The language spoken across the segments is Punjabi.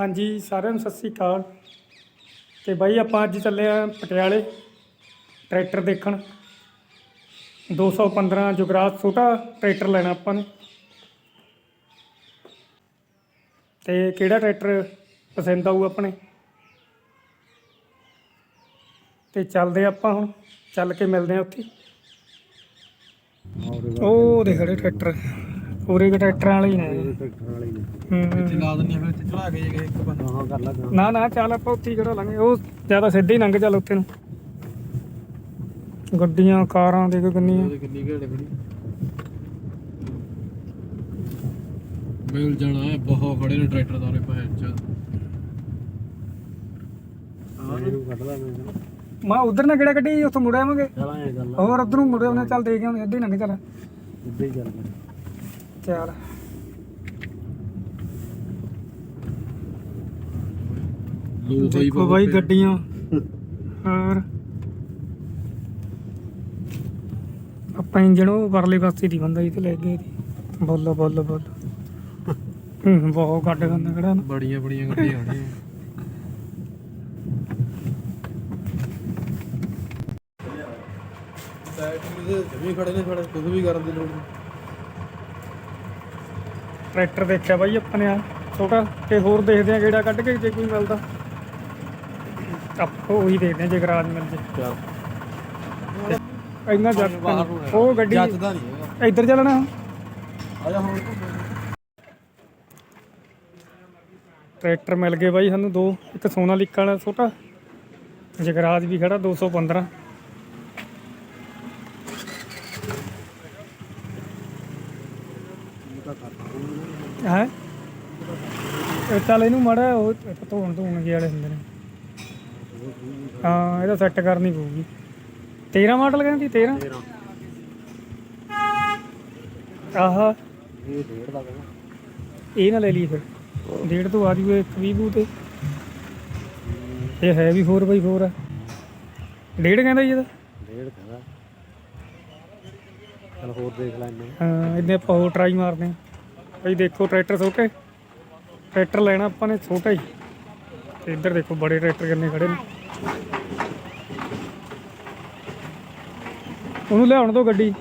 ਹਾਂਜੀ ਸਾਰਿਆਂ ਨੂੰ ਸਤਿ ਸ੍ਰੀ ਅਕਾਲ। ਤੇ ਬਾਈ ਆਪਾਂ ਅੱਜ ਚੱਲੇ ਆ ਪਟਿਆਲੇ ਟਰੈਕਟਰ ਦੇਖਣ। 215 ਜੁਗਰਾਜ ਛੋਟਾ ਟਰੈਕਟਰ ਲੈਣਾ ਆਪਾਂ ਨੇ। ਤੇ ਕਿਹੜਾ ਟਰੈਕਟਰ ਪਸੰਦ ਆਊ ਆਪਣੇ? ਤੇ ਚੱਲਦੇ ਆਪਾਂ ਹੁਣ ਚੱਲ ਕੇ ਮਿਲਦੇ ਆ ਉੱਥੇ। ਉਹ ਦੇ ਖੜੇ ਟਰੈਕਟਰ। ਪੂਰੇ ਕੁ ਟਰੈਕਟਰਾਂ ਵਾਲੇ ਹੀ ਨੇ। ਹੂੰ ਲਾ ਦਿੰਨੀ ਆ ਫਿਰ ਇੱਥੇ ਚੜਾ ਕੇ ਜੇ ਇੱਕ ਬੰਦਾ। ਹਾਂ ਕਰ ਲਾ ਨਾ ਨਾ ਚੱਲ ਆਪਾਂ ਉੱਥੇ ਹੀ ਕਿਹੜਾ ਲਾਂਗੇ ਉਹ ਜ਼ਿਆਦਾ ਸਿੱਧੇ ਹੀ ਲੰਘ ਚੱਲ ਉੱਥੇ ਨੂੰ। ਗੱਡੀਆਂ ਕਾਰਾਂ ਦੇਖੋ ਕਿੰਨੀਆਂ। ਉਹਦੇ ਕਿੰਨੀ ਘੇੜੇ ਖੜੀ ਮਿਲ ਜਾਣਾ ਹੈ ਬਹੁਤ ਖੜੇ ਨੇ ਟਰੈਕਟਰ ਦਾਰੇ ਭੈਣ ਚ ਇਹਨੂੰ ਕੱਢ ਲਾ ਮੈਂ ਮੈਂ ਉਧਰ ਨਾ ਕਿਹੜਾ ਗੱਡੀ ਉੱਥੋਂ ਮੁੜ ਆਵਾਂਗੇ। ਚਲਾਂ ਹੋਰ ਉਧਰ ਨੂੰ ਮੁੜੇ ਉਹਨੇ ਚੱਲ ਦੇ ਕੇ ਆਉਂਦੇ ਹੀ ਲੰਘ ਚੱਲ। ਸਿੱਧੇ ਹੀ ਚੱਲ ਚੱਲ ਲੋ ਬਾਈ ਦੇਖੋ ਬਾਈ ਗੱਡੀਆਂ। ਹੋਰ। ਆਪਾਂ ਇੰਜਣ ਉਹ ਪਰਲੇ ਪਾਸੇ ਦੀ ਬੰਦਾ ਇੱਥੇ ਲੈ ਗਏ ਦੀ ਬੋਲੋ ਬੋਲੋ ਬੋਲੋ। ਹੂੰ ਬਹੁਤ ਗੱਡ ਗੰਦਾ ਕਿਹੜਾ ਨਾ। ਬੜੀਆਂ ਬੜੀਆਂ ਗੱਡੀਆਂ ਦੇ ਜਮੀ ਖੜੇ ਨੇ ਖੜੇ। ਕੁਝ ਵੀ ਕਰਨ ਦੀ ਲੋੜ ਨਹੀਂ। ਟਰੈਕਟਰ ਦੇਖਿਆ ਬਾਈ ਆਪਾਂ ਨੇ ਆ ਛੋਟਾ ਤੇ ਹੋਰ ਦੇਖਦੇ ਆ ਕਿਹੜਾ ਕੱਢ ਕੇ ਜੇ ਕੋਈ ਮਿਲਦਾ। ਆਪਾਂ ਉਹੀ ਦੇਖਦੇ ਆ ਜੇ ਗਰਾਜ ਮਿਲ ਜੇ। ਚੱਲ। ਇੰਨਾ ਜੱਟ। ਉਹ ਗੱਡੀ ਜੱਜਦਾ ਨਹੀਂ ਇੱਧਰ ਚੱਲਣਾ। ਆ ਜਾ ਹੁਣ। ਟਰੈਕਟਰ ਮਿਲ ਗਏ ਬਾਈ ਸਾਨੂੰ ਦੋ ਇੱਕ ਸੋਨਾਲੀਕਾ ਵਾਲਾ ਛੋਟਾ ਜਗਰਾਜ ਵੀ ਖੜਾ 215 ਹੈ ਇਹ ਚੱਲ ਇਹਨੂੰ ਮੜਾ ਉਹ ਧੋਣ ਧੋਣ ਜਿਹੇ ਵਾਲੇ ਹੁੰਦੇ ਨੇ। ਹਾਂ ਇਹਦਾ ਸੈੱਟ ਕਰਨੀ ਪਊਗੀ। 13 ਮਾਡਲ ਕਹਿੰਦੀ 13 ਆਹਾ। ਇਹ ਡੇਢ ਦਾ ਕਹਿੰਦਾ ਇਹ ਨਾ ਲੈ ਲਈ ਫਿਰ। ਡੇਢ ਤੋਂ ਆ ਜੂਏ 20 ਬੂ ਤੇ ਇਹ ਹੈ ਵੀ 4x4 ਆ। ਡੇਢ ਕਹਿੰਦਾ ਜੀ ਇਹਦਾ? ਡੇਢ ਕਹਿੰਦਾ। ਚਲ ਹੋਰ ਦੇਖ ਲੈ ਇੰਨੇ ਹਾਂ ਇਹਦੇ ਆਪਾਂ ਹੋਰ ਟਰਾਈ ਮਾਰਦੇ ਹਾਂ ਭਾਈ ਦੇਖੋ ਟਰੈਕਟਰ ਛੋਟੇ ਟਰੈਕਟਰ ਲੈਣਾ ਆਪਾਂ ਨੇ, ਛੋਟਾ ਹੀ। ਤੇ ਇੱਧਰ ਦੇਖੋ, ਬੜੇ ਟਰੈਕਟਰ ਕਿੰਨੇ ਖੜੇ ਨੇ। ਉਹਨੂੰ ਲਿਆਉਣ ਤੋਂ ਗੱਡੀ।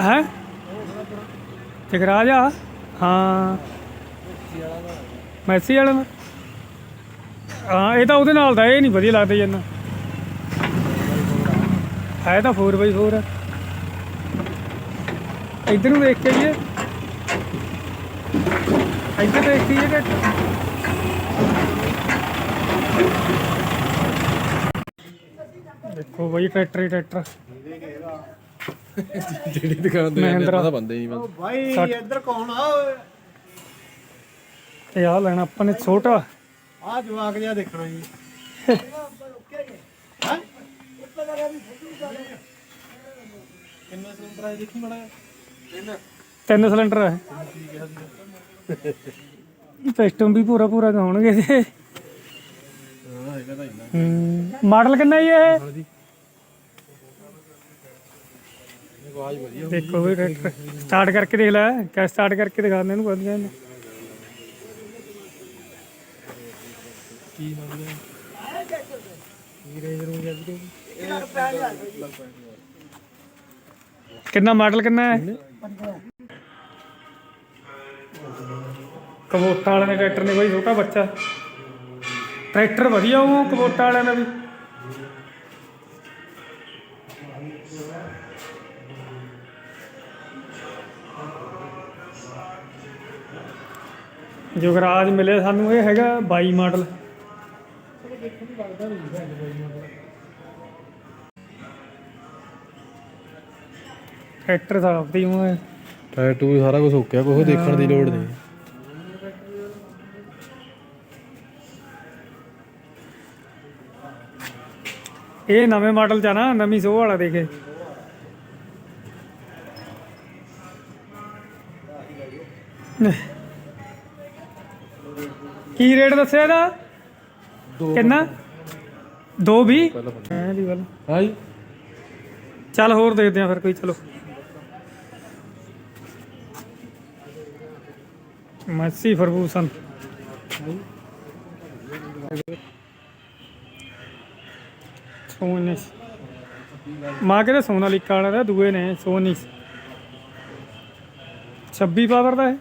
ਹੈ? ਜਗਰਾਜ ਆ? ਹਾਂ। ਮੈਸੀ ਵਾਲਾ ਦਾ ਹਾਂ, ਇਹ ਤਾਂ ਉਹਦੇ ਨਾਲ ਦਾ, ਇਹ ਨਹੀਂ ਵਧੀਆ ਲੱਗਦਾ ਜੰਨਾ ਹੈ ਤਾਂ 4x4 ਹੈ ਇੱਧਰ ਨੂੰ ਦੇਖ ਕੇ ਜੀ ਇੱਧਰ ਦੇਖ ਕੇ ਜੀ ਦੇਖੋ ਬਈ ਟਰੈਕਟਰ ਹੀ ਟਰੈਕਟਰ। ਜਿਹੜੀ ਦੁਕਾਨ ਤੇ ਮਹਿੰਦਰਾ। ਪਤਾ ਬੰਦੇ ਨਹੀਂ ਬੰਦੇ। ਭਾਈ ਇੱਧਰ ਕੌਣ ਆ ਓਏ? ਇਹ ਆ ਲੈਣਾ ਆਪਾਂ ਨੇ ਛੋਟਾ। ਆ ਜਵਾਕ ਜਿਹਾ ਦੇਖਣਾ ਜੀ। ਕਿੰਨੇ ਸਿਲੰਡਰ ਆਏ ਦੇਖੀ ਮੜਾ ਤਿੰਨ ਸਿਲੰਡਰ ਹੈ ਪਿਸਟਨ ਵੀ ਪੂਰਾ ਪੂਰਾ ਗਾਉਣਗੇ ਤੇ ਹੂੰ। ਮਾਡਲ ਕਿੰਨਾ ਜੀ ਇਹ? ਦੇਖੋ ਵੀ ਟਰੈਕਟਰ ਸਟਾਰਟ ਕਰਕੇ ਦੇਖ ਲੈ ਕਿਆ ਸਟਾਰਟ ਕਰਕੇ ਦਿਖਾ ਇਹਨੂੰ ਵਧੀਆ ਇਹਨੂੰ। ਕੀ ਮਤਲਬ ਕੀ ਰੇਂਜ ਨੂੰ ਗਿਆ ਕਿੰਨਾ ਮਾਡਲ ਕਿੰਨਾ ਹੈ? ਕਬੋਟਾ ਵਾਲੇ ਨੇ ਟਰੈਕਟਰ ਨੇ ਕੋਈ ਛੋਟਾ ਬੱਚਾ। ਟਰੈਕਟਰ ਵਧੀਆ ਉਹ ਕਬੋਟਾ ਵਾਲਿਆਂ ਦਾ ਵੀ। ਜੁਗਰਾਜ ਮਿਲੇ ਸਾਨੂੰ, ਇਹ ਹੈਗਾ 22 ਮਾਡਲ। ਟਰੈਕਟਰ ਆਪਦੀ ਉਹ ਹੈ। ਟੈਟੂ ਵੀ ਸਾਰਾ ਕੁਝ ਹੋਕਿਆ ਕੋਈ ਦੇਖਣ ਦੀ ਲੋੜ ਨਹੀਂ। ਇਹ ਨਵੇਂ ਮਾਡਲ ਚ ਆ ਨਾ ਨਵੀਂ ਸੋਹ ਵਾਲਾ ਦੇਖੇ। ਕੀ ਰੇਟ ਦੱਸਿਆ ਇਹਦਾ? ਕਿੰਨਾ? ਦੋ ਵੀ ਐ ਦੀ ਗੱਲ ਹਾਂ ਜੀ? ਚੱਲ ਹੋਰ ਦੇਖਦੇ ਆ ਫਿਰ ਕੋਈ ਚਲੋ। ਮੈਸੀ ਫਰਗੂਸਨ ਸੋਨਿਸ। ਮਾਂ ਕਹਿੰਦੇ ਸੋਨਾਲੀਕਾ ਵਾਲਾ ਦਾ, ਦੂਏ ਨੇ ਸੋਨਿਸ। 26 ਪਾਵਰ ਦਾ ਹੈ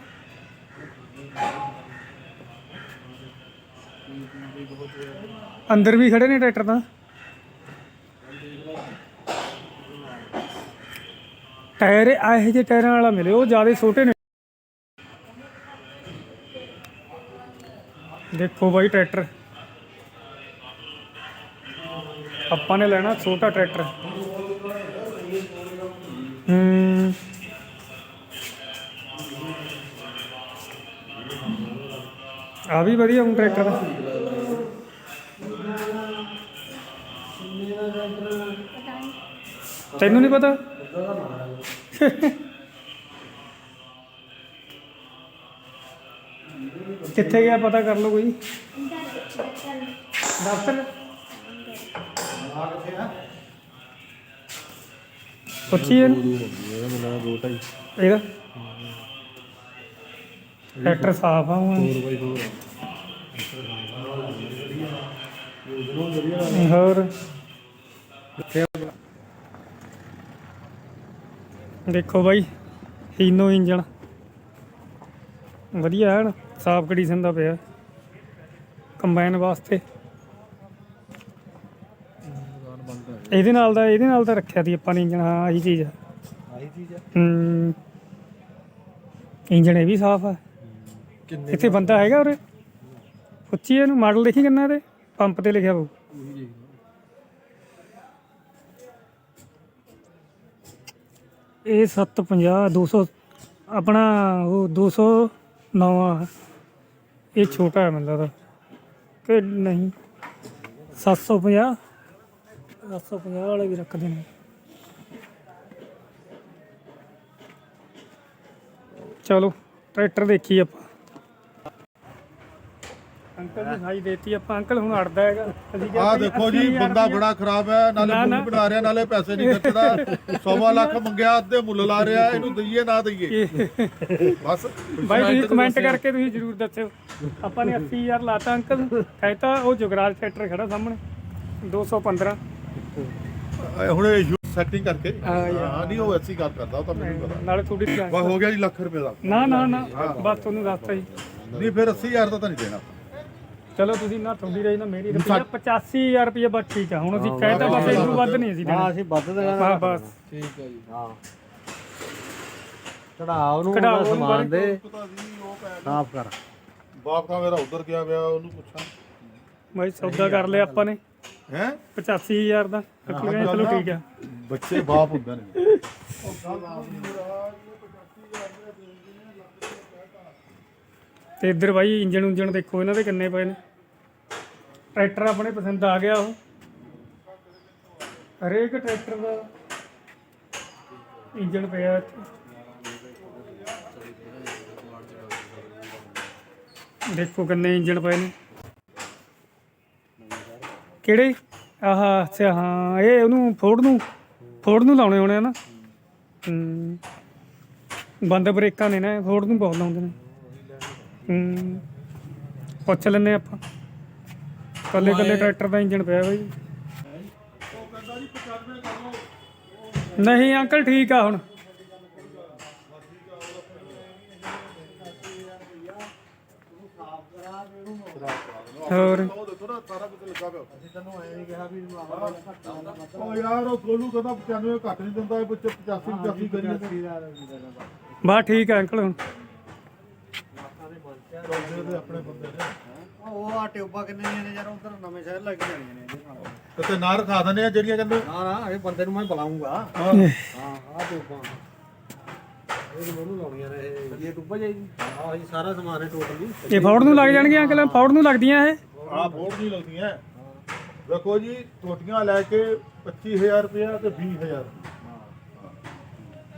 ਅੰਦਰ ਵੀ ਖੜੇ ਨੇ ਟਰੈਕਟਰ ਤਾਂ। ਟਾਇਰ ਇਹੋ ਜਿਹੇ ਟਾਇਰਾਂ ਵਾਲਾ ਮਿਲੇ, ਉਹ ਜ਼ਿਆਦਾ ਛੋਟੇ ਨੇ। ਦੇਖੋ ਬਾਈ ਟਰੈਕਟਰ। ਆਪਾਂ ਨੇ ਲੈਣਾ ਛੋਟਾ ਟਰੈਕਟਰ। ਹੂੰ। ਆ ਵੀ ਵਧੀਆ ਹੁਣ ਟਰੈਕਟਰ ਦਾ। ਤੈਨੂੰ ਨਹੀਂ ਪਤਾ? ਕਿੱਥੇ ਗਿਆ ਪਤਾ ਕਰ ਲਓ ਕੋਈ। ਦਫ਼ਤਰ ਪੁੱਛੀ ਇਹਨੂੰ। ਇਹਦਾ ਟਰੈਕਟਰ ਸਾਫ਼ ਆ ਹੁਣ। ਹੋਰ। ਦੇਖੋ ਬਾਈ, ਹੀਨੋ ਇੰਜਣ। ਵਧੀਆ ਹੈ ਸਾਫ਼ ਕੰਡੀਸ਼ਨ ਦਾ ਪਿਆ। ਕੰਬਾਈਨ ਵਾਸਤੇ। ਇਹਦੇ ਨਾਲ ਦਾ ਇਹਦੇ ਨਾਲ ਤਾਂ ਰੱਖਿਆ ਸੀ ਆਪਾਂ ਨੇ ਇੰਜਣ ਹਾਂ ਆਹੀ ਚੀਜ਼ ਆ। ਆਹੀ ਚੀਜ਼ ਆ। ਹੂੰ। ਇੰਜਣ ਇਹ ਵੀ ਸਾਫ਼ ਆ। ਕਿੰਨੇ ਇੱਥੇ ਬੰਦਾ ਹੈਗਾ ਉਰੇ। ਪੁੱਛੀ ਇਹਨੂੰ ਮਾਡਲ ਦੇਖੀ ਕਿੰਨਾ ਇਹਦੇ? ਪੰਪ ਤੇ ਲਿਖਿਆ ਹੋਊ। ਇਹ 750 200 ਆਪਣਾ ਉਹ 209 ਆ ਇਹ ਛੋਟਾ ਹੈ ਮੈਨੂੰ ਲੱਗਦਾ। ਕਿ ਨਹੀਂ 750 750 ਵਾਲੇ ਵੀ ਰੱਖਦੇ ਨੇ। ਚਲੋ, ਟਰੈਕਟਰ ਦੇਖੀ ਆਪਾਂ। ਅੰਕਲ ਨੂੰ ਸਾਈ ਦੇਤੀ ਆਪਾਂ ਅੰਕਲ ਹੁਣ ਅੜਦਾ ਹੈਗਾ। ਅਸੀਂ ਕਿਹਾ ਆ ਭਾਈ ਦੇਖੋ ਜੀ 80,000 ਬੰਦਾ ਰੁਪਈਆ- ਬੜਾ ਖਰਾਬ ਹੈ ਨਾਲੇ ਨਾ, ਬਣਾ ਰਿਹਾ ਨਾਲੇ ਪੈਸੇ ਨਹੀਂ ਖਰਚਦਾ ਸਵਾ ਲੱਖ ਮੰਗਿਆ ਅੱਧੇ ਮੁੱਲ ਲਾ ਰਿਹਾ ਇਹਨੂੰ ਦਈਏ ਨਾ ਦਈਏ। ਬਸ। ਬਾਈ ਤੁਸੀਂ ਕਮੈਂਟ ਕਰਕੇ ਤੁਸੀਂ ਜਰੂਰ ਦੱਸਿਓ। ਆਪਾਂ ਨੇ 80000 ਲਾਤਾ ਅੰਕਲ ਕਹਿਤਾ ਉਹ ਜੁਗਰਾਜ ਟਰੈਕਟਰ ਖੜਾ ਸਾਹਮਣੇ 215 ਇਹ ਹੁਣ ਇਹ ਸੈਟਿੰਗ ਕਰਕੇ। ਹਾਂ ਯਾਰ। ਹਾਂ ਨਹੀਂ ਉਹ ਐਸੀ ਗੱਲ ਕਰਦਾ ਉਹ ਤਾਂ ਮੈਨੂੰ ਪਤਾ। ਨਾਲੇ ਥੋੜੀ ਵਾ ਹੋ ਗਿਆ ਜੀ ਲੱਖ ਰੁਪਏ ਦਾ। ਨਾ ਨਾ ਨਾ। ਬਸ ਤੁਹਾਨੂੰ ਦੱਸਤਾ ਜੀ। ਨਹੀਂ ਫਿਰ 80000 ਦਾ ਤਾਂ ਨਹੀਂ ਦੇਣਾ। ਚਲੋ ਤੁਸੀਂ ਨਾ ਤੁਹਾਡੀ ਰਹੀ ਨਾ ਮੇਰੀ ਰੁਪਈਆ 85000 ਰੁਪਏ ਬਸ ਠੀਕ ਆ। ਹੁਣ ਅਸੀਂ ਕਹਿਤਾ ਬਸ ਇਸ ਤੋਂ ਵੱਧ ਨਹੀਂ ਅਸੀਂ ਹਾਂ ਦੇਣਾ ਅਸੀਂ ਵੱਧ ਦੇਣਾ ਹਾਂ ਬਸ। ਠੀਕ ਹੈ ਜੀ। ਹਾਂ। ਚੜਾ ਉਹਨੂੰ ਕਢਾਓ ਉਹਦਾ ਉਹਨੂੰ ਸਮਾਨ ਦੇ। ਸਾਫ਼ ਕਰ। ਬਾਪ ਤਾਂ ਮੇਰਾ ਉਧਰ ਗਿਆ ਵਿਆ ਉਹਨੂੰ ਪੁੱਛਾਂ। ਬਾਈ ਸੌਦਾ ਕਰ ਲਿਆ ਆਪਾਂ ਨੇ। ਹੈ? 85000 ਦਾ। ਚਲੋ ਠੀਕ ਆ। ਬੱਚੇ ਬਾਪ ਹੁੰਦੇ ਨੇ। ਤੇ ਇੱਧਰ ਬਾਈ ਇੰਜਣ ਉਂਜਣ ਦੇਖੋ ਇਹਨਾਂ ਦੇ ਕਿੰਨੇ ਪਏ ਨੇ। ਟਰੈਕਟਰ ਆਪਣੇ ਪਸੰਦ ਆ ਗਿਆ ਉਹ। ਹਰੇਕ ਟਰੈਕਟਰ ਦਾ ਇੰਜਣ ਪਿਆ ਇੱਥੇ। ਦੇਖੋ ਕਿੰਨੇ ਇੰਜਣ ਪਏ ਨੇ। ਕਿਹੜੇ? ਆਹ, ਅੱਛਾ, ਹਾਂ, ਇਹ ਉਹਨੂੰ ਫੋੜ ਨੂੰ ਫੋੜ ਨੂੰ ਲਾਉਣੇ ਹੋਣੇ ਆ ਨਾ। ਹੂੰ। ਬੰਦ ਬ੍ਰੇਕਾਂ ਨੇ ਨਾ ਫੋੜ ਨੂੰ ਬਹੁਤ ਲਾਉਂਦੇ ਨੇ। ਹੂੰ। ਪੁੱਛ ਲੈਨੇ ਆਪਾਂ। ਕੱਲੇ ਕੱਲੇ ਟਰੈਕਟਰ ਦਾ ਇੰਜਣ ਪਿਆ ਬਾਈ। ਨਹੀਂ ਅੰਕਲ ਠੀਕ ਆ ਹੁਣ। ਹੋਰ? ਉਹ ਦੇਖੋ ਨਾ ਸਾਰਾ ਕੁਝ ਲੱਗਾ ਪਿਆ ਅਸੀਂ ਤੈਨੂੰ ਐ ਨਹੀਂ ਕਿਹਾ ਵੀ ਉਹ ਯਾਰ ਉਹ ਗੋਲੂ ਕਹਿੰਦਾ 95 ਘੱਟ ਨਹੀਂ ਦਿੰਦਾ ਇਹ ਬੱਚੇ 85 85 ਕਰੀ ਜਾਂਦੇ। ਬਾ ਠੀਕ ਆ ਅੰਕਲ ਹੁਣ। ਚੱਲਦੇ ਤੇ ਆਪਣੇ ਬੰਦੇ ਨੇ। ਉਹ ਆ ਟਿਊਬਾਂ ਕਿੰਨੇ ਦੀਆਂ ਨੇ ਯਾਰ ਉਧਰ ਨਵੇਂ ਸ਼ਹਿਰ ਲੱਗ ਜਾਣੀਆਂ ਨੇ ਇਹਦੇ ਨਾਲ। ਤੇ ਨਾ ਰਖਾ ਦਿੰਦੇ ਆ ਜਿਹੜੀਆਂ ਕਹਿੰਦੇ ਨਾ ਨਾ ਇਹ ਬੰਦੇ ਨੂੰ ਮੈਂ ਬੁਲਾਉਂਗਾ। ਹਾਂ। ਹਾਂ ਆ ਟਿਊਬਾਂ। ਇਹ ਮੈਨੂੰ ਲਾਉਣੀਆਂ ਨੇ ਇਹ। ਇਹ ਟਿਊਬਾਂ ਜਾਈ ਹਾਂ ਇਹ ਸਾਰਾ ਸਮਾਨ ਹੈ ਟੋਟਲੀ ਇਹ ਫੌੜ ਨੂੰ ਲੱਗ ਜਾਣਗੀਆਂ ਅੰਕਲ? ਫੌੜ ਨੂੰ ਲੱਗਦੀਆਂ ਇਹ? ਆ ਬੋਰਡ ਨਹੀਂ ਲੱਗਦੀਆਂ। ਦੇਖੋ ਜੀ ਟੋਟੀਆਂ ਲੈ ਕੇ 25000 ਰੁਪਏ ਤੇ 20000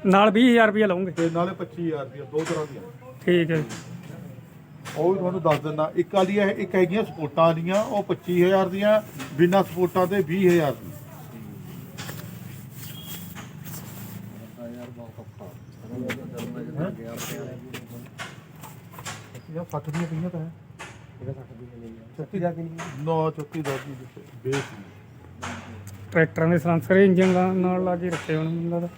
ਨਾਲ 20000 ਰੁਪਏ ਲਾਉਂਗੇ ਤੇ ਨਾਲੇ 25000 ਦੀਆਂ ਦੋ ਤਰ੍ਹਾਂ ਦੀਆਂ। ਠੀਕ ਹੈ। ਉਹ ਵੀ ਤੁਹਾਨੂੰ ਦੱਸ ਦਿੰਦਾ। ਇੱਕ ਵਾਲੀ ਹੈ ਇੱਕ ਹੈਗੀਆਂ ਸਪੋਰਟਾਂ ਦੀਆਂ ਉਹ 25000 ਦੀਆਂ ਬਿਨਾਂ ਸਪੋਰਟਾਂ ਤੇ 20000 ਦੀ ਯਾ 60 ਦੀਆਂ ਪਈਆਂ ਤਾਂ ਹੈ। ਇਹਦਾ 60 ਦੀ ਨਹੀਂ ਦਾ ਕਿ ਨਹੀਂ ਨੋ 34 ਦਾ ਦੀ ਬੇਸ ਟਰੈਕਟਰਾਂ ਦੇ ਸਲੈਂਸਰ ਇੰਜਨ ਨਾਲ ਲਾ ਕੇ ਰੱਖੇ ਹੋਣ ਮੈਨੂੰ ਲੱਗਦਾ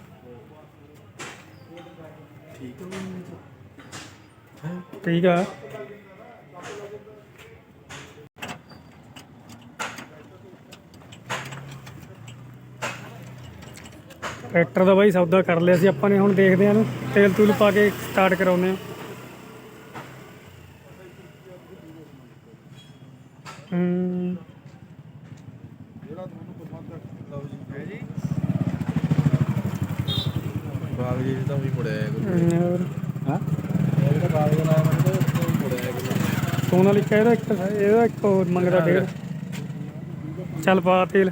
ਠੀਕ ਆ। ਟਰੈਕਟਰ ਦਾ ਬਾਈ ਸੌਦਾ ਕਰ ਲਿਆ ਸੀ, ਆਪਾਂ ਨੇ ਹੁਣ ਦੇਖਦੇ ਆਂ ਨੂੰ ਤੇਲ ਤੂਲ ਪਾ ਕੇ ਸਟਾਰਟ ਕਰਾਉਂਦੇ ਆ ਹੂੰ। ਜਿਹੜਾ ਤੁਹਾਨੂੰ ਪਸੰਦ ਹੈ। ਲਓ ਜੀ ਹੈ ਜੀ ਬਾਗ ਜੀ ਤਾਂ ਵੀ ਮੁੜਿਆ ਹੈ ਹਾਂ ਜਿਹੜਾ ਬਾਗ ਦਾ ਨਾਮ ਹੈ ਉਹ ਮੁੜਿਆ ਹੈ ਸੋਨਾਲੀਕਾ ਇਹਦਾ ਇੱਕ ਇਹਦਾ ਇੱਕ ਹੋਰ ਮੰਗਦਾ ਡੇਢ। ਚੱਲ ਪਾ ਤੇਲ।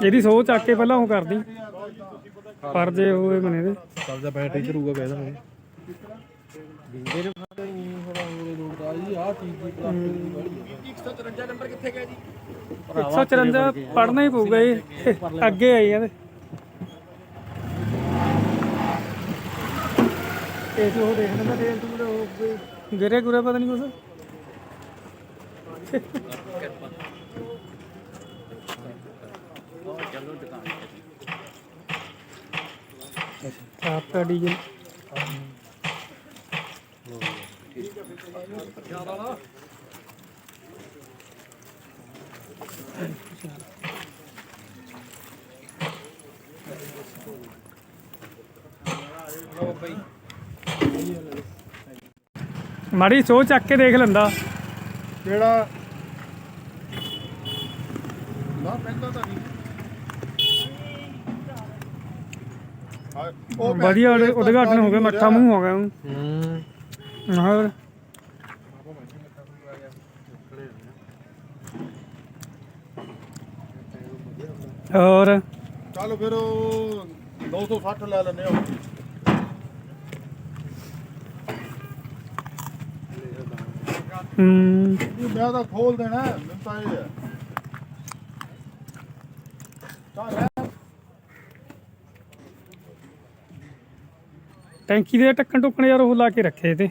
ਇਹਦੀ ਸੋਚ ਚੱਕ ਕੇ ਪਹਿਲਾਂ ਉਹ ਕਰਦੀ। ਪਰ ਜੇ ਹੋਏ ਬਣੇ ਦੇ ਚੱਲ ਜਾ ਬੈਟਰੀ ਧਰੂਗਾ ਕਹਿ ਦਾਂਗੇ ਬਿੰਦੇ ਨੇ ਹੀ ਨਹੀਂ ਥੋੜਾ ਹੋਰ ਲੋੜ ਦਾ ਜੀ ਆਹ ਚੀਜ਼ ਦੀ ਪਲਾਸਟਿਕ ਦੀ ਬੜੀ 154 ਨੰਬਰ ਕਿੱਥੇ ਗਿਆ ਜੀ? 154 ਪੜਨਾ ਹੀ ਪਊਗਾ ਇਹ। ਅੱਗੇ ਆਈ ਇਹਦੇ ਇਹ ਜੋ ਉਹ ਦੇਖ ਲੈਂਦਾ ਤੇਲ ਤੂੰ ਉਹ ਗਿਰੇ ਗੁਰੇ ਪਤਾ ਨਹੀਂ ਕੁਛ। ਆਪਕਾ ਡੀਜ਼ਲ ਮਾੜੀ ਸੋਚ ਚੱਕ ਕੇ ਦੇਖ ਲੈਂਦਾ। ਜਿਹੜਾ ਨਾ ਪੈਂਦਾ ਤਾਂ ਨਹੀਂ ਹਾਂ, ਉਹ ਵਧੀਆ ਉਦਘਾਟਨ ਹੋ ਗਿਆ ਮੱਠਾ ਮੂੰਹ ਹੋ ਗਿਆ। ਹੂੰ। ਹੋਰ ਹੋਰ? ਚੱਲ ਫਿਰ ਉਹ 960 ਲੈ ਲੈਨੇ ਆ ਹੂੰ। ਇਹ ਮੈਂ ਤਾਂ ਖੋਲ ਦੇਣਾ ਮੈਨੂੰ ਤਾਂ ਇਹ ਹੈ। ਟੈਂਕੀ ਦੇ ਟੱਕਣ ਟੁੱਕਣ ਯਾਰ ਉਹ ਲਾ ਕੇ ਰੱਖੇ ਤੇ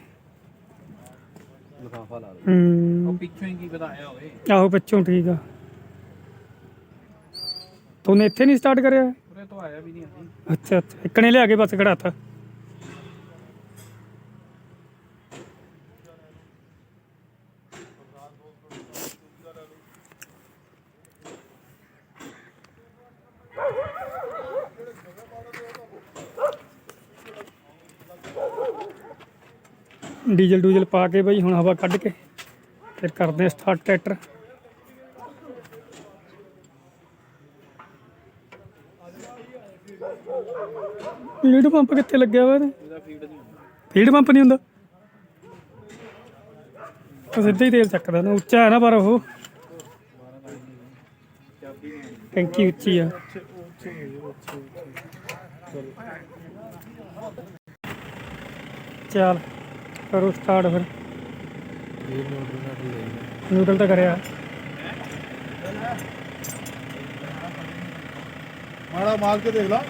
ਲਫਾਫਾ ਲਾ ਦੇ ਹੂੰ। ਪਿੱਛੋਂ ਹੀ ਕੀ ਵਧਾਇਆ ਹੋਵੇ। ਆਹੋ ਪਿੱਛੋਂ ਠੀਕ ਆ। ਤੂੰ ਇੱਥੇ ਨਹੀਂ ਸਟਾਰਟ ਕਰਿਆ? ਉਰੇ ਤੋਂ ਆਇਆ ਵੀ ਨਹੀਂ ਅਸੀਂ। ਅੱਛਾ ਅੱਛਾ। ਇੱਕਣੇ ਲਿਆ ਕੇ ਬਸ ਖੜਾਤਾ ਡੀਜ਼ਲ ਡੂਜ਼ਲ ਪਾ ਕੇ ਬਈ, ਹੁਣ ਹਵਾ ਕੱਢ ਕੇ ਫਿਰ ਕਰਦੇ ਆ ਸਟਾਰਟ ਟਰੈਕਟਰ। ਫੀਡ ਪੰਪ ਕਿੱਥੇ ਲੱਗਿਆ ਵਾ ਇਹਦਾ? ਨਹੀਂ ਫੀਡ ਪੰਪ ਨਹੀਂ ਹੁੰਦਾ। ਉਹ ਸਿੱਧਾ ਹੀ ਤੇਲ ਚੱਕਦਾ ਨਾ, ਉੱਚਾ ਹੈ ਨਾ ਪਰ ਉਹ। ਟੈਂਕੀ ਉੱਚੀ ਆ। ਚੱਲ। ਕਰੋ ਸਟਾਰਟ ਫਿਰ। ਇਹ ਨਿਊਟਰਲ ਤਾਂ ਕਰਿਆ। ਮਾੜਾ ਮਾਰ ਕੇ ਦੇਖ ਲਾ।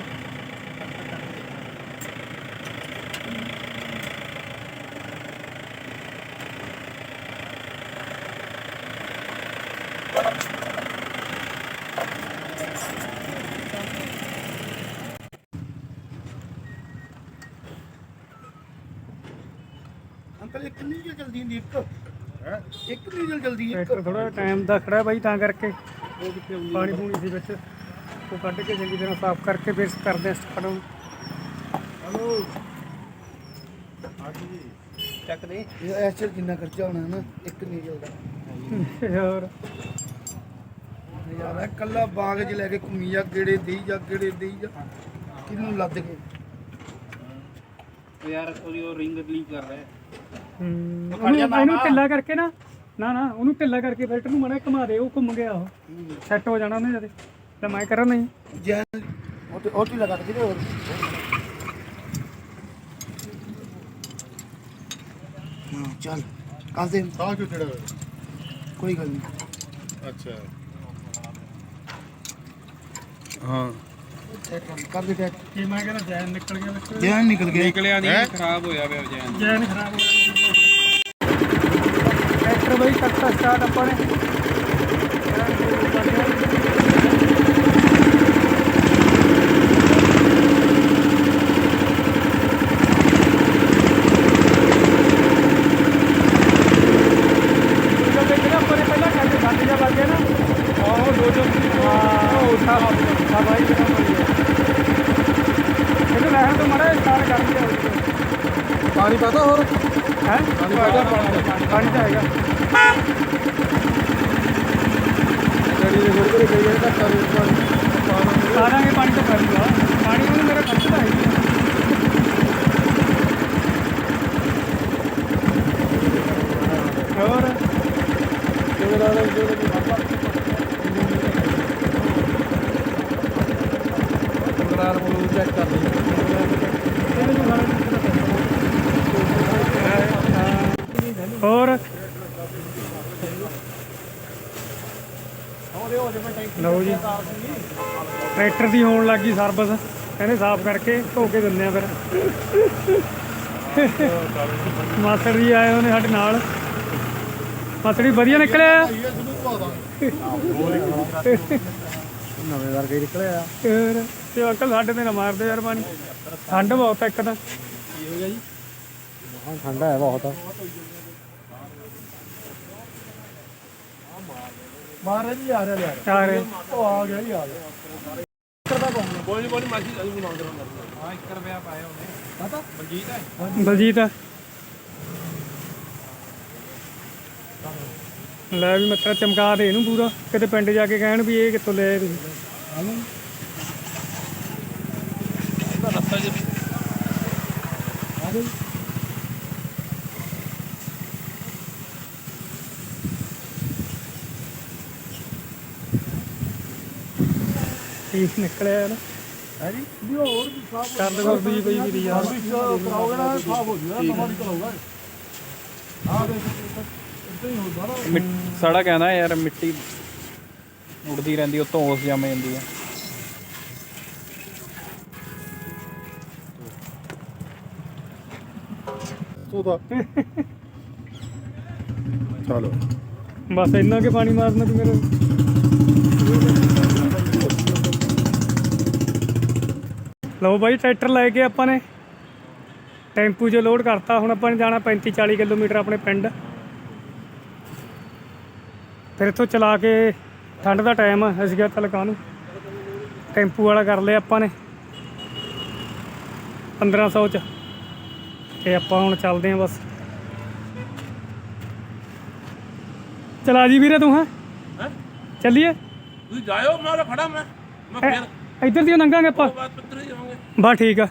ਜਲਦੀ ਹੁੰਦੀ ਇੱਕ ਹੈ? ਇੱਕ ਨਹੀਂ ਜਲਦੀ ਇੱਕ। ਟਰੈਕਟਰ ਥੋੜਾ ਟਾਈਮ ਦਾ ਖੜਾ ਬਾਈ ਤਾਂ ਕਰਕੇ। ਪਾਣੀ ਪੂਣੀ ਸੀ ਵਿੱਚ। ਉਹ ਕੱਢ ਕੇ ਚੰਗੀ ਤਰ੍ਹਾਂ ਸਾਫ਼ ਕਰਕੇ ਫਿਰ ਕਰਦੇ ਆ ਸਟਾਰਟ ਹੁਣ। ਹਲੋ। ਹਾਂਜੀ। ਚੱਕ ਦੇ। ਇਹ ਐਸ ਜਿੰਨਾ ਖਰਚਾ ਹੋਣਾ ਨਾ ਇੱਕ ਨਹੀਂ ਚੱਲਦਾ ਹੋਰ। ਯਾਰ ਕੱਲਾ ਬਾਗ 'ਚ ਲੈ ਕੇ ਘੁੰਮੀ ਜਾ ਗੇੜੇ ਦੇਈ ਜਾ ਗੇੜੇ ਦੇਈ ਜਾ। ਕਿਹਨੂੰ ਲੱਦ ਕੇ? ਯਾਰ ਉਹਦੀ ਉਹ ਰਿੰਗ ਲੀਕ ਕਰ ਰਿਹਾ। ਹਮ, ਉਹਨੂੰ ਇਹਨੂੰ ਢਿੱਲਾ ਕਰਕੇ ਨਾ ਨਾ ਨਾ ਉਹਨੂੰ ਢਿੱਲਾ ਕਰਕੇ ਫਿਲਟਰ ਨੂੰ ਮੜਾ ਘੁਮਾ ਦੇ ਉਹ ਘੁੰਮ ਗਿਆ ਉਹ। ਸੈੱਟ ਹੋ ਜਾਣਾ ਉਹਨੇ ਜਦੇ। ਤੇ ਮੈਂ ਕਰਾਂ ਨਹੀਂ। ਜੈਨ ਉਹ ਤੇ ਉਹ ਢਿੱਲਾ ਕੱਟ ਕੇ ਤੇ ਹੋਰ। ਹਾਂ ਚੱਲ। ਕੱਲ ਦੇ ਸਾਹ ਕਿਉਂ ਚੜਾ ਹੋਇਆ। ਕੋਈ ਗੱਲ ਨਹੀਂ। ਅੱਛਾ। ਹਾਂ। ਕਰ ਦੇ ਕੀ ਮੈਂ ਕਹਿੰਦਾ ਜੈਨ ਨਿਕਲ ਗਿਆ ਵਿੱਚ। ਜੈਨ ਨਿਕਲ ਗਿਆ। ਨਿਕਲਿਆ ਨਹੀਂ ਖਰਾਬ ਹੋਇਆ ਪਿਆ ਜੈਨ। ਜੈਨ ਖਰਾਬ ਹੋ ਗਿਆ ਟਰੈਕਟਰ ਬਈ ਕਰਤਾ ਸਟਾਰਟ ਆਪਾਂ ਨੇ। ਪਾਣੀ ਪਤਾ ਹੋਰ? ਹੈ ਪਾਣੀ ਪਤਾ ਪਾਣੀ ਪਾਣੀ ਤਾਂ ਹੈਗਾ ਡੈਡੀ ਨੇ ਹੋਰ ਕੋਲੇ ਕਹੀ ਜਾਂਦਾ ਘੱਟਾ ਰੇਟ ਪਾਣੀ ਪਾਣਾ ਸਾਰਾਂਗੇ ਪਾਣੀ ਤਾਂ ਪਊਗਾ ਪਾਣੀ ਉਹਨੂੰ ਮੇਰਾ ਖਰਚ ਤਾਂ ਹੈਗੀ ਹੋਰ ਕਿਵੇਂ ਦਾ ਲੈ ਜੋ ਕਿ ਬਾਬਾ ਕੰਗਰਾਰ ਬਲੂ ਚੈੱਕ ਕਰ ਲਈ ਹੋਰ ਲਓ ਜੀ ਟਰੈਕਟਰ ਦੀ ਹੋਣ ਲੱਗੀ ਸਰਵਿਸ। ਕਹਿੰਦੇ ਸਾਫ਼ ਕਰਕੇ ਧੋ ਕੇ ਦਿੰਦੇ ਆ ਫਿਰ। ਮਾਸਟਰ ਜੀ ਆਏ ਉਹਨੇ ਸਾਡੇ ਨਾਲ। ਮਾਸਟਰ ਜੀ, ਵਧੀਆ ਨਿਕਲਿਆ? ਨਵੇਂ ਵਰਗੇ ਨਿਕਲਿਆ ਹੋਰ। ਤੇ ਅੰਕਲ ਸਾਡੇ ਤੇ ਨਾ ਮਾਰਦੇ ਯਾਰ ਪਾਣੀ। ਠੰਡ ਬਹੁਤ ਇੱਕ ਤਾਂ। ਕੀ ਹੋ ਗਿਆ ਜੀ ਹਾਂ ਠੰਡਾ ਹੈ ਬਹੁਤ। ਮਾਰੇ ਜੀ ਆ ਰਿਹਾ ਲਿਆ ਆ ਰਹੇ ਉਹ ਆ ਗਿਆ ਜੀ ਆ ਗਿਆ। ਕੋਈ ਨਹੀਂ ਕੋਈ ਨਹੀਂ ਮਾਸੀ ਅਸੀਂ ਬਣਾਉਂ ਕਰਾਂਗੇ ਹਾਂ 1 ਰੁਪਿਆ ਪਾਇਆ ਉਹਨੇ। ਪਤਾ? ਬਲਜੀਤ ਹੈ? ਬਲਜੀਤ ਲੈ ਵੀ ਮੱਥਾ ਚਮਕਾ ਦੇ ਇਹਨੂੰ ਪੂਰਾ। ਕਿਤੇ ਪਿੰਡ ਜਾ ਕੇ ਕਹਿਣ ਵੀ ਇਹ ਕਿੱਥੋਂ ਲਿਆ ਤੁਸੀਂ। ਰਸਤਾ ਜੀ ਠੀਕ ਨਿਕਲਿਆ ਯਾਰ ਹੈ ਜੀ ਵੀ ਹੋਰ ਵੀ ਸਾਫ਼ ਕਰ ਦੇ ਕਰਦੀ ਪਈ ਵੀ ਦੀ ਯਾਰ ਕਰਾਓਗੇ ਨਾ ਸਾਫ਼ ਹੋ ਜੂਗਾ ਨਵਾਂ ਨਿਕਲ ਆਊਗਾ ਆ ਦੇ ਇੱਦਾਂ ਹੀ ਹੁੰਦਾ ਨਾ। ਸਾੜਾ ਕਹਿੰਦਾ ਯਾਰ ਮਿੱਟੀ ਉੜਦੀ ਰਹਿੰਦੀ ਉਤੋਂ ਉਸ ਜੰਮ ਜਾਂਦੀ ਆ ਉਹਦਾ ਚਲੋ। ਬਸ ਇੰਨਾ ਕੇ ਪਾਣੀ ਮਾਰਨਾ ਤੂੰ ਮੇਰੇ ਲਓ ਬਾਈ ਟਰੈਕਟਰ ਲੈ ਕੇ ਆਪਾਂ ਨੇ। ਟੈਂਪੂ 'ਚ ਲੋਡ ਕਰਤਾ ਹੁਣ ਆਪਾਂ ਨੇ ਜਾਣਾ 35 40 ਕਿਲੋਮੀਟਰ ਆਪਣੇ ਪਿੰਡ। ਫਿਰ ਇੱਥੋਂ ਚਲਾ ਕੇ ਠੰਡ ਦਾ ਟਾਈਮ ਅਸੀਂ ਕਿਹਾ ਚੱਲ ਕਾਹਨੂੰ। ਟੈਂਪੂ ਵਾਲਾ ਕਰ ਲਿਆ ਆਪਾਂ ਨੇ। 1500 ਚ। ਤੇ ਆਪਾਂ ਹੁਣ ਚੱਲਦੇ ਆਂ ਬਸ। ਚਲਾ ਜੀ ਵੀਰੇ ਤੂੰ ਹੈ? ਚੱਲੀਏ? ਤੁਸੀਂ ਜਾਇਓ ਮੈਂ ਖੜਾ ਮੈਂ। ਮੈਂ ਇੱਧਰ ਦੀ ਲੰਘਾਂਗੇ ਆਪਾਂ। ਬਾਤ ਪੱਤਰ ਹੀ ਬਸ ਠੀਕ ਆ।